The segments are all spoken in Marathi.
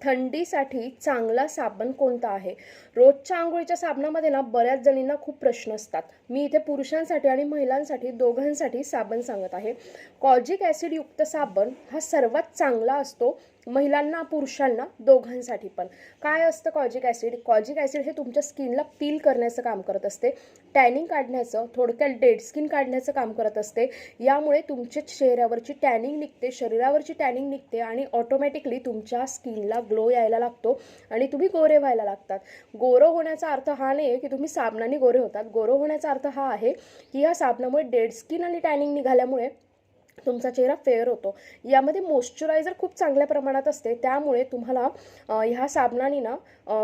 थंडीसाठी चांगला साबण कोणता आहे? रोजच्या आंघोळीच्या साबणामध्ये ना बऱ्याच जणींना खूप प्रश्न असतात. मी इथे पुरुषांसाठी आणि महिलांसाठी दोघांसाठी साबण सांगत आहे. कॉजिक ॲसिडयुक्त साबण हा सर्वात चांगला असतो. महिलांना पुरुषांना दोघांसाठी पण. काय असतं कॉजिक ॲसिड? कॉजिक ॲसिड हे तुमच्या स्किनला पील करण्याचं काम करत असते. टॅनिंग काढण्याचं थोडक्यात डेड स्किन काढण्याचं काम करत असते. यामुळे तुमच्या चेहऱ्यावरची टॅनिंग निघते शरीरावरची टॅनिंग निघते आणि ऑटोमॅटिकली तुमच्या स्किनला ग्लो यायला लागतो आणि तुम्ही गोरे व्हायला लागतात. गोरं होण्याचा अर्थ हा नाही आहे की तुम्ही साबणाने गोरे होतात. गोरं होण्याचा अर्थ हा आहे की या साबणामुळे डेड स्किन आणि टॅनिंग निघाल्यामुळे तुमचा चेहरा फेअर होतो. यामध्ये मॉइश्चरायझर खूप चांगल्या प्रमाणात असते. त्यामुळे तुम्हाला ह्या साबणाने ना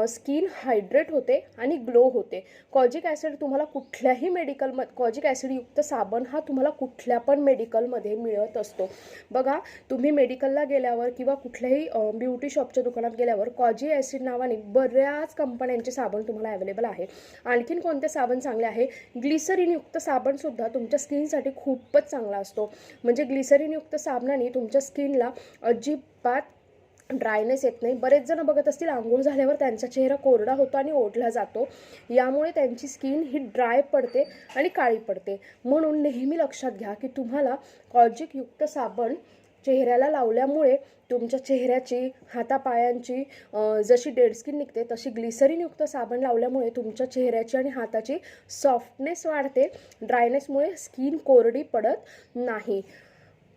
स्किन हायड्रेट होते आणि ग्लो होते. कॉजिक ॲसिड तुम्हाला कुठल्याही मेडिकलम कॉजिक ॲसिडयुक्त साबण हा तुम्हाला कुठल्या पण मेडिकलमध्ये मिळत असतो. बघा तुम्ही मेडिकलला गेल्यावर किंवा कुठल्याही ब्युटी शॉपच्या दुकानात गेल्यावर कॉजी ॲसिड नावाने बऱ्याच कंपन्यांचे साबण तुम्हाला अवेलेबल आहे. आणखीन कोणते साबण चांगले आहे? ग्लिसरीनयुक्त साबणसुद्धा तुमच्या स्किनसाठी खूपच चांगला असतो. म्हणजे ग्लिसरीनयुक्त साबणाने तुमच्या स्किनला अजिबात ड्रायनेस येत नाही. बरेच जण बघत असतील आंघोळ झाल्यावर त्यांचा चेहरा कोरडा होतो आणि ओढला जातो. यामुळे त्यांची स्किन ही ड्राय पडते आणि काळी पडते. म्हणून नेहमी लक्षात घ्या की तुम्हाला कॉजिकयुक्त साबण चेहऱ्याला लावल्यामुळे तुमच्या चेहऱ्याची हातापायांची जशी डेड स्किन निघते तशी ग्लिसरीनयुक्त साबण लावल्यामुळे तुमच्या चेहऱ्याची आणि हाताची सॉफ्टनेस वाढते. ड्रायनेसमुळे स्किन कोरडी पडत नाही.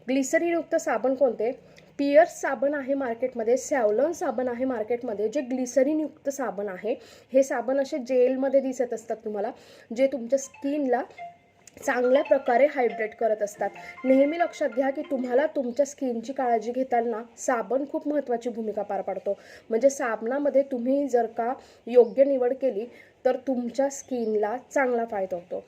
ग्लिसरीनयुक्त साबण कोणते? पियर्स साबण आहे मार्केटमध्ये सॅवलॉन साबण आहे मार्केटमध्ये जे ग्लिसरीनयुक्त साबण आहे. हे साबण असे जेलमध्ये दिसत असतात तुम्हाला जे तुमच्या स्किनला चांगल्या प्रकारे हायड्रेट करत असतात. नेहमी लक्षात घ्या की तुम्हाला तुमच्या स्किनची काळजी घेताना साबण खूप महत्त्वाची भूमिका पार पाडतो. म्हणजे साबणामध्ये तुम्ही जर का योग्य निवड केली तर तुमच्या स्किनला चांगला फायदा होतो.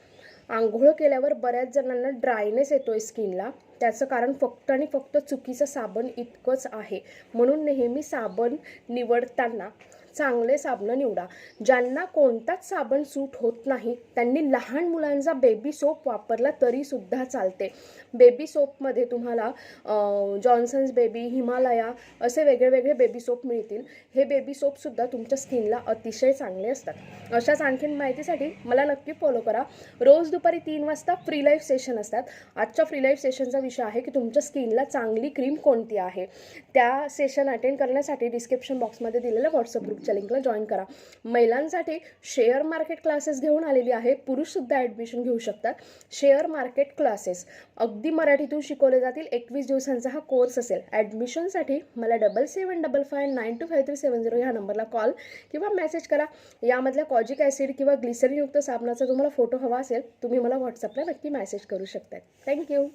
आंघोळ केल्यावर बऱ्याच जणांना ड्रायनेस येतो आहे स्किनला त्याचं कारण फक्त आणि फक्त चुकीचं साबण इतकंच आहे. म्हणून नेहमी साबण निवडताना चांगले साबणं निवडा. ज्यांना कोणताच साबण सूट होत नाही त्यांनी लहान मुलांचा बेबी सोप वापरला तरीसुद्धा चालते. बेबी सोपमध्ये तुम्हाला जॉन्सन्स बेबी हिमालया असे वेगळे वेगळे बेबी सोप मिळतील. हे बेबी सोपसुद्धा तुमच्या स्किनला अतिशय चांगले असतात. अशाच आणखीन माहितीसाठी मला नक्की फॉलो करा. रोज दुपारी तीन वाजता फ्री लाईफ सेशन असतात. आजच्या फ्री लाईफ सेशनचा विषय आहे की तुमच्या स्किनला चांगली क्रीम कोणती आहे? त्या सेशन अटेंड करण्यासाठी डिस्क्रिप्शन बॉक्समध्ये दिलेल्या व्हॉट्सअप ग्रुप ग्रुपच्या लिंकला जॉईन करा. महिलांसाठी शेअर मार्केट क्लासेस घेऊन आलेली आहे. पुरुषसुद्धा ॲडमिशन घेऊ शकतात. शेअर मार्केट क्लासेस अगदी मराठीतून शिकवले जातील. एकवीस दिवसांचा हा कोर्स असेल. ॲडमिशनसाठी मला double seven double five nine two five three seven zero ह्या नंबरला कॉल किंवा मेसेज करा. यामधल्या कॉजिक ॲसिड किंवा ग्लिसरीनयुक्त साबणाचा तुम्हाला फोटो हवा असेल तुम्ही मला व्हॉट्सअपला नक्की मेसेज करू शकता थँक्यू